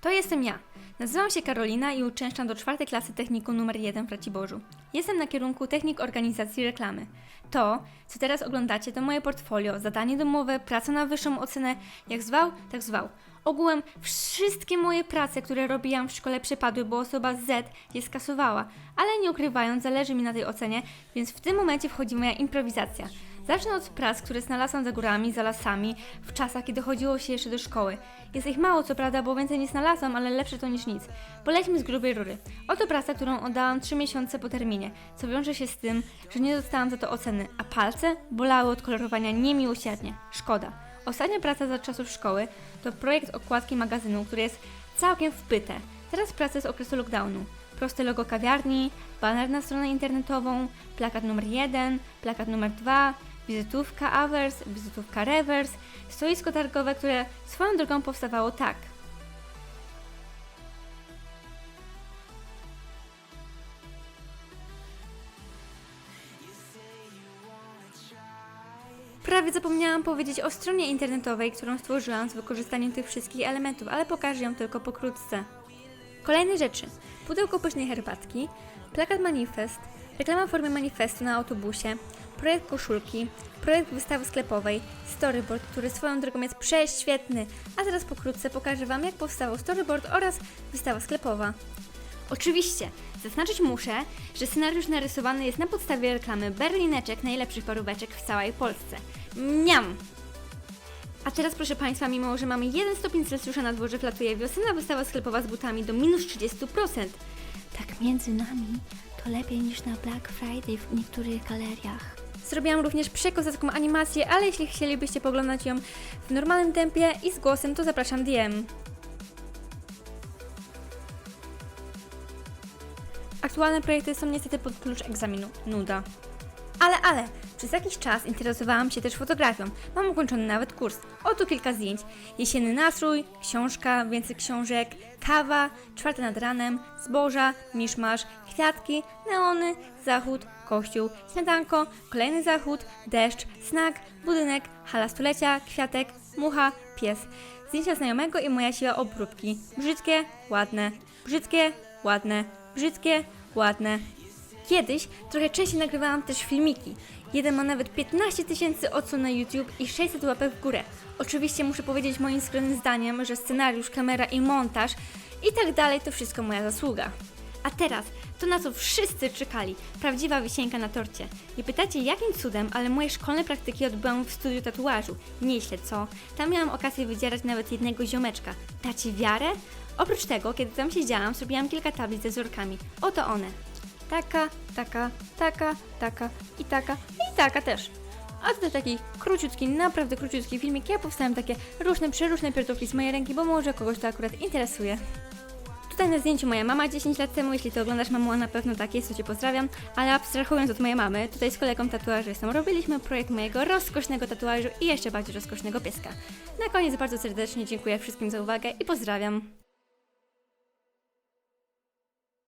To jestem ja. Nazywam się Karolina i uczęszczam do czwartej klasy technikum numer 1 w Raciborzu. Jestem na kierunku technik organizacji reklamy. To, co teraz oglądacie, to moje portfolio, zadanie domowe, praca na wyższą ocenę, jak zwał, tak zwał. Ogółem wszystkie moje prace, które robiłam w szkole przepadły, bo osoba Z je skasowała. Ale nie ukrywając, zależy mi na tej ocenie, więc w tym momencie wchodzi moja improwizacja. Zacznę od prac, które znalazłam za górami, za lasami, w czasach, kiedy chodziło się jeszcze do szkoły. Jest ich mało, co prawda, bo więcej nie znalazłam, ale lepsze to niż nic. Polećmy z grubej rury. Oto praca, którą oddałam 3 miesiące po terminie, co wiąże się z tym, że nie dostałam za to oceny, a palce bolały od kolorowania niemiłosiernie. Szkoda. Ostatnia praca za czasów szkoły to projekt okładki magazynu, który jest całkiem wpyte. Teraz praca z okresu lockdownu. Proste logo kawiarni, baner na stronę internetową, plakat numer 1, plakat numer 2, wizytówka Avers, wizytówka Revers, stoisko targowe, które swoją drogą powstawało tak. Prawie zapomniałam powiedzieć o stronie internetowej, którą stworzyłam z wykorzystaniem tych wszystkich elementów, ale pokażę ją tylko pokrótce. Kolejne rzeczy. Pudełko pysznej herbatki, plakat manifest, reklama w formie manifestu na autobusie, projekt koszulki, projekt wystawy sklepowej, storyboard, który swoją drogą jest prześwietny. A teraz pokrótce pokażę Wam, jak powstawał storyboard oraz wystawa sklepowa. Oczywiście, zaznaczyć muszę, że scenariusz narysowany jest na podstawie reklamy berlineczek najlepszych paróweczek w całej Polsce. Miam! A teraz proszę Państwa, mimo że mamy 1 stopień Celsjusza na dworze, flatuje wiosenna wystawa sklepowa z butami do minus 30%. Tak między nami to lepiej niż na Black Friday w niektórych galeriach. Zrobiłam również przekozacką animację, ale jeśli chcielibyście poglądać ją w normalnym tempie i z głosem, to zapraszam DM. Aktualne projekty są niestety pod klucz egzaminu. Nuda. Ale, ale, przez jakiś czas interesowałam się też fotografią. Mam ukończony nawet kurs. Oto kilka zdjęć. Jesienny nastrój, książka, więcej książek, kawa, czwarte nad ranem, zboża, miszmasz, kwiatki, neony, zachód, kościół, śniadanko, kolejny zachód, deszcz, znak, budynek, hala stulecia, kwiatek, mucha, pies. Zdjęcia znajomego i moja siła obróbki. Brzydkie, ładne, brzydkie, ładne, brzydkie, ładne. Kiedyś trochę częściej nagrywałam też filmiki. Jeden ma nawet 15 tysięcy odsłon na YouTube i 600 łapek w górę. Oczywiście muszę powiedzieć moim skromnym zdaniem, że scenariusz, kamera i montaż i tak dalej to wszystko moja zasługa. A teraz, to na co wszyscy czekali, prawdziwa wisienka na torcie. Nie pytacie jakim cudem, ale moje szkolne praktyki odbyłam w studiu tatuażu. Nieźle, co? Tam miałam okazję wydzierać nawet jednego ziomeczka. Dacie wiarę? Oprócz tego, kiedy tam siedziałam, zrobiłam kilka tablic ze wzorkami. Oto one. Taka, taka, taka, taka i taka i taka też. A to taki króciutki, naprawdę króciutki filmik. Ja powstałem takie różne, przeróżne pierdółki z mojej ręki, bo może kogoś to akurat interesuje. Tutaj na zdjęciu moja mama 10 lat temu, jeśli to oglądasz mamo, na pewno tak jest, to Cię pozdrawiam, ale abstrahując od mojej mamy, tutaj z kolegą tatuażystą robiliśmy projekt mojego rozkosznego tatuażu i jeszcze bardziej rozkosznego pieska. Na koniec bardzo serdecznie dziękuję wszystkim za uwagę i pozdrawiam.